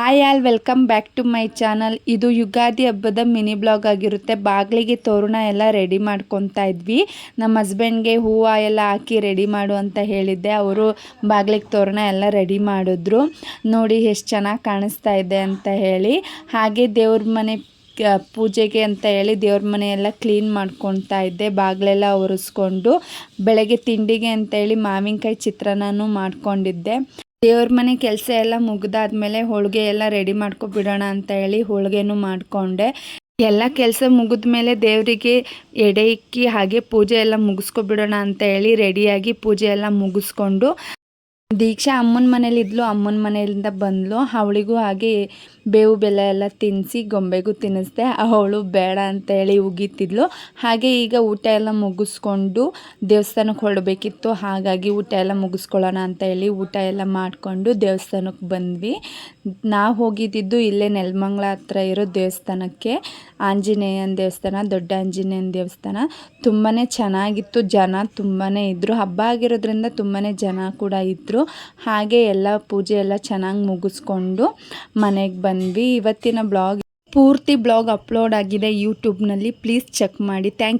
Hi all welcome back to my channel ಇದು ಯುಗಾದಿ ಹಬ್ಬದ mini blog ಆಗಿರುತ್ತೆ. ಬಾಗಿಲಿಗೆ ತೋರಣ ಎಲ್ಲ ರೆಡಿ ಮಾಡ್ಕೊತಾ ಇದ್ವಿ. ನಮ್ಮ ಹಸ್ಬೆಂಡ್ಗೆ ಹೂವು ಎಲ್ಲ ಹಾಕಿ ರೆಡಿ ಮಾಡು ಅಂತ ಹೇಳಿದ್ದೆ. ಅವರು ಬಾಗಿಲಿಗೆ ತೋರಣ ಎಲ್ಲ ರೆಡಿ ಮಾಡಿದ್ರು. ನೋಡಿ ಎಷ್ಟು ಚೆನ್ನಾಗಿ ಕಾಣಿಸ್ತಾ ಇದೆ ಅಂತ ಹೇಳಿ. ಹಾಗೆ ದೇವ್ರ ಮನೆ ಪೂಜೆಗೆ ಅಂತ ಹೇಳಿ ದೇವ್ರ ಮನೆ ಎಲ್ಲ ಕ್ಲೀನ್ ಮಾಡ್ಕೊತಾ ಇದ್ದೆ. ಬಾಗಿಲೆಲ್ಲ ಒರೆಸ್ಕೊಂಡು ಬೆಳಗ್ಗೆ ತಿಂಡಿಗೆ ಅಂತ ಹೇಳಿ ಮಾವಿನಕಾಯಿ ಚಿತ್ರಾನ್ನನೂ ಮಾಡ್ಕೊಂಡಿದ್ದೆ. ದೇವ್ರ ಮನೆ ಕೆಲಸ ಎಲ್ಲ ಮುಗ್ದಾದ್ಮೇಲೆ ಹೋಳಿಗೆ ಎಲ್ಲ ರೆಡಿ ಮಾಡ್ಕೊಬಿಡೋಣ ಅಂತ ಹೇಳಿ ಹೋಳಿಗೆನೂ ಮಾಡಿಕೊಂಡೆ. ಎಲ್ಲ ಕೆಲಸ ಮುಗಿದ ಮೇಲೆ ದೇವರಿಗೆ ಎಡೆ ಇಕ್ಕಿ ಹಾಗೆ ಪೂಜೆ ಎಲ್ಲ ಮುಗಿಸ್ಕೊಬಿಡೋಣ ಅಂತ ಹೇಳಿ ರೆಡಿಯಾಗಿ ಪೂಜೆ ಎಲ್ಲ ಮುಗಿಸ್ಕೊಂಡು ದೀಕ್ಷಾ ಅಮ್ಮನ ಮನೇಲಿ ಇದ್ಲು ಅಮ್ಮನ ಮನೆಯಿಂದ ಬಂದ್ಲು. ಅವಳಿಗೂ ಹಾಗೆ ಬೇವು ಬೆಲ್ಲ ಎಲ್ಲ ತಿನ್ನಿಸಿ ಗೊಂಬೆಗೂ ತಿನ್ನಿಸ್ದೆ. ಅವಳು ಬೇಡ ಅಂತ ಹೇಳಿ ಉಗಿತಿದ್ಲು. ಹಾಗೆ ಈಗ ಊಟ ಎಲ್ಲ ಮುಗಿಸ್ಕೊಂಡು ದೇವಸ್ಥಾನಕ್ಕೆ ಹೊರಡಬೇಕಿತ್ತು. ಹಾಗಾಗಿ ಊಟ ಎಲ್ಲ ಮುಗಿಸ್ಕೊಳ್ಳೋಣ ಅಂತ ಹೇಳಿ ಊಟ ಎಲ್ಲ ಮಾಡಿಕೊಂಡು ದೇವಸ್ಥಾನಕ್ಕೆ ಬಂದ್ವಿ. ನಾವು ಹೋಗಿದ್ದಿದ್ದು ಇಲ್ಲೇ ನೆಲಮಂಗ್ಲ ಹತ್ರ ಇರೋ ದೇವಸ್ಥಾನಕ್ಕೆ. ಆಂಜನೇಯನ ದೇವಸ್ಥಾನ, ದೊಡ್ಡ ಆಂಜನೇಯನ ದೇವಸ್ಥಾನ. ತುಂಬಾ ಚೆನ್ನಾಗಿತ್ತು. ಜನ ತುಂಬಾ ಇದ್ದರು ಹಬ್ಬ ಆಗಿರೋದ್ರಿಂದ ತುಂಬಾ ಜನ ಕೂಡ ಇದ್ದರು ಹಾಗೆ ಎಲ್ಲ ಪೂಜೆ ಎಲ್ಲ ಚೆನ್ನಾಗಿ ಮುಗಿಸ್ಕೊಂಡು ಮನೆಗೆ ಬಂದ್ವಿ. ಇವತ್ತಿನ ಬ್ಲಾಗ್ ಪೂರ್ತಿ ಬ್ಲಾಗ್ ಅಪ್ಲೋಡ್ ಆಗಿದೆ ಯೂಟ್ಯೂಬ್ನಲ್ಲಿ ಪ್ಲೀಸ್ ಚೆಕ್ ಮಾಡಿ. ಥ್ಯಾಂಕ್